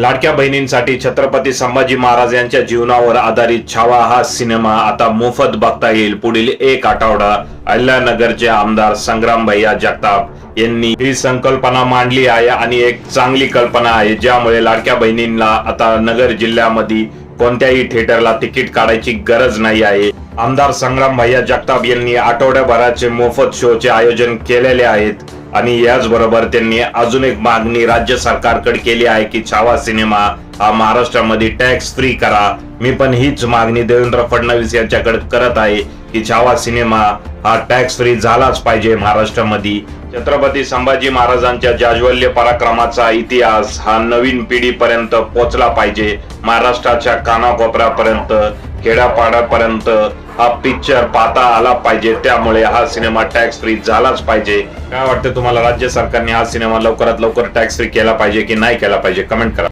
लाडक्या बहिणींसाठी छत्रपती संभाजी महाराज यांच्या जीवनावर आधारित छावा हा सिनेमा आता मोफत बघता येईल. पुढील एक आठवडा अहिल्यानगरचे आमदार संग्राम भैया जगताप यांनी ही संकल्पना मांडली आहे आणि एक चांगली कल्पना आहे ज्यामुळे लाडक्या बहिणींना आता नगर जिल्ह्यामध्ये कोणत्याही थिएटरला तिकीट काढायची गरज नाही आहे. आमदार संग्राम भैया जगताप यांनी आठवड्याभराचे मोफत शोचे आयोजन केलेले आहेत. आणि याचबरोबर त्यांनी अजून एक मागणी राज्य सरकारकडे केली आहे की छावा सिनेमा हा महाराष्ट्रामध्ये टॅक्स फ्री करा. मी पण हीच मागणी देवेंद्र फडणवीस यांच्याकडे करत आहे की छावा सिनेमा हा टॅक्स फ्री झालाच पाहिजे महाराष्ट्रामध्ये. छत्रपती संभाजी महाराजांच्या जाज्वल्य पराक्रमाचा इतिहास हा नवीन पिढीपर्यंत पोहोचला पाहिजे. महाराष्ट्राच्या कानाकोपऱ्यापर्यंत खेड्यापाड्यापर्यंत हा पिक्चर पाहता आला पाहिजे. त्यामुळे हा सिनेमा टॅक्स फ्री झालाच पाहिजे. काय वाटतं तुम्हाला? राज्य सरकारने हा सिनेमा लवकरात लवकर टॅक्स फ्री केला पाहिजे की नाही केला पाहिजे? कमेंट करा.